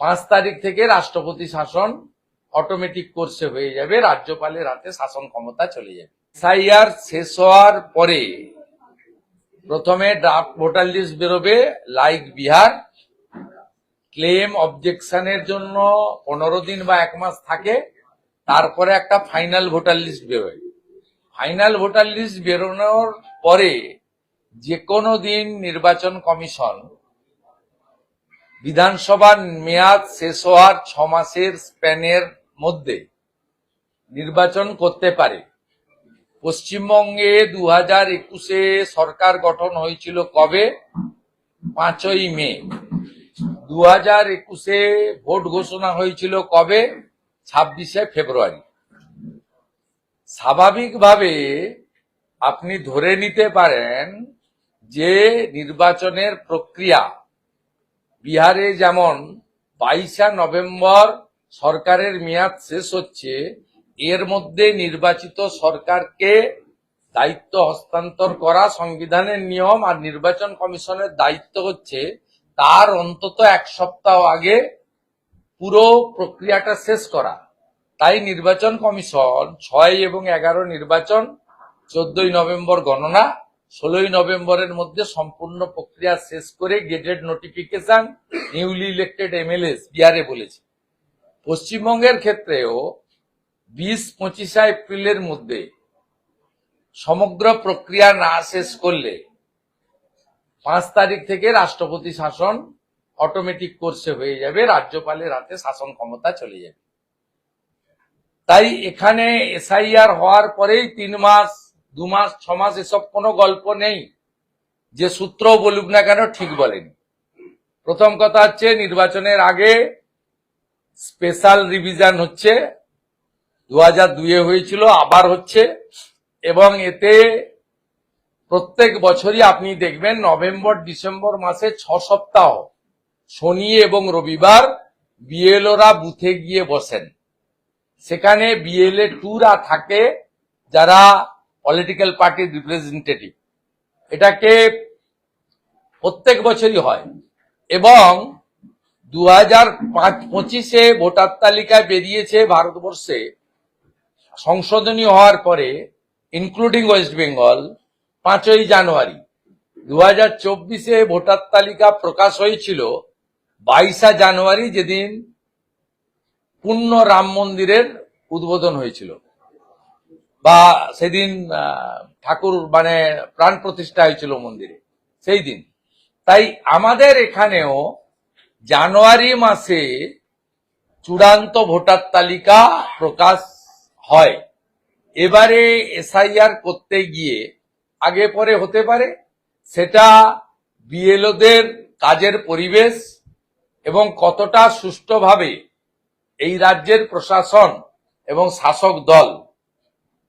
পাঁচ তারিখ থেকে রাষ্ট্রপতি শাসন অটোমেটিক কোর্সে হয়ে যাবে। রাজ্যপালের হাতে শাসন ক্ষমতা চলে যাবে। এসআইআর শেষ হওয়ার পরে প্রথমে ড্রাফট ভোটার লিস্ট বেরোবে লাইক বিহার। ক্লেম অবজেকশনের জন্য পনেরো দিন বা এক মাস থাকে। তারপরে একটা ফাইনাল ভোটার লিস্ট বেরোয়। ফাইনাল ভোটার লিস্ট বেরোনোর পরে যে কোনো দিন নির্বাচন কমিশন বিধানসভার মেয়াদ শেষ হওয়ার ছ মাসের স্প্যানের মধ্যে নির্বাচন করতে পারে। পশ্চিমবঙ্গে দু হাজার একুশে সরকার গঠন হয়েছিল কবে? পাঁচই মে। দু হাজার একুশে ভোট ঘোষণা হয়েছিল কবে? ছাব্বিশে ফেব্রুয়ারি। স্বাভাবিকভাবে আপনি ধরে নিতে পারেন যে নির্বাচনের প্রক্রিয়া বিহারে যেমন বাইশা নভেম্বর সরকারের মেয়াদ শেষ হচ্ছে, এর মধ্যে নির্বাচিত সরকারকে দায়িত্ব হস্তান্তর করা সংবিধানের নিয়ম আর নির্বাচন কমিশনের দায়িত্ব হচ্ছে, তার অন্তত এক সপ্তাহ আগে পুরো প্রক্রিয়াটা শেষ করা। তাই নির্বাচন কমিশন ছয় এবং এগারো নির্বাচন, চোদ্দই নভেম্বর গণনা ষোলোই নভেম্বরের মধ্যে সম্পূর্ণ প্রক্রিয়া শেষ করে gazette notification newly elected MLAs বিহারে বলেছে। পশ্চিমবঙ্গের ক্ষেত্রেও বিশ, পঁচিশে এপ্রিলের মধ্যে সমগ্র প্রক্রিয়া না শেষ করলে পাঁচ তারিখ থেকে রাষ্ট্রপতি শাসন অটোমেটিক কোর্সে হয়ে যাবে রাজ্যপালের হাতে শাসন ক্ষমতা চলে যাবে। তাই এখানে এসআইআর হওয়ার পরেই তিন মাস দু মাস ছ মাস এসব কোনো গল্প নেই। যে সূত্র বলুক না কেন ঠিক বলেনি। প্রথম কথা হচ্ছে নির্বাচনের আগে স্পেশাল রিভিশন হচ্ছে। দু হাজার দুয়ে হয়েছিল, আবার হচ্ছে। এবং এতে প্রত্যেক বছরই আপনি দেখবেন নভেম্বর, ডিসেম্বর মাসে ছ সপ্তাহ, শনি এবং রবিবার বিএলওরা বুথে গিয়ে বসেন। সেখানে বিএলএ টুরা থাকে যারা পলিটিক্যাল পার্টির রিপ্রেজেন্টেটিভ এটাকে প্রত্যেক বছরই হয়। এবং দু হাজার পঁচিশে ভোটার তালিকায় বেরিয়েছে ভারতবর্ষে সংশোধনী হওয়ার পরে ইনক্লুডিং ওয়েস্ট বেঙ্গল পাঁচই জানুয়ারি। দু হাজার চব্বিশে ভোটার তালিকা প্রকাশ হয়েছিল বাইশা জানুয়ারি, যেদিন পূর্ণ রাম মন্দিরের উদ্বোধন হয়েছিল। বা সেদিন ঠাকুর মানে প্রাণ প্রতিষ্ঠা হয়েছিল মন্দিরে, সেই দিন। তাই আমাদের এখানেও জানুয়ারি মাসে চূড়ান্ত ভোটার তালিকা প্রকাশ হয়। এবারে এসআইআর করতে গিয়ে আগে পরে হতে পারে, সেটা বিএলওদের কাজের পরিবেশ এবং কতটা সুষ্ঠুভাবে এই রাজ্যের প্রশাসন এবং শাসক দল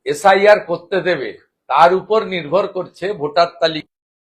এসআইআর করতে দেবে তার উপর নির্ভর করছে ভোটার তালিকা।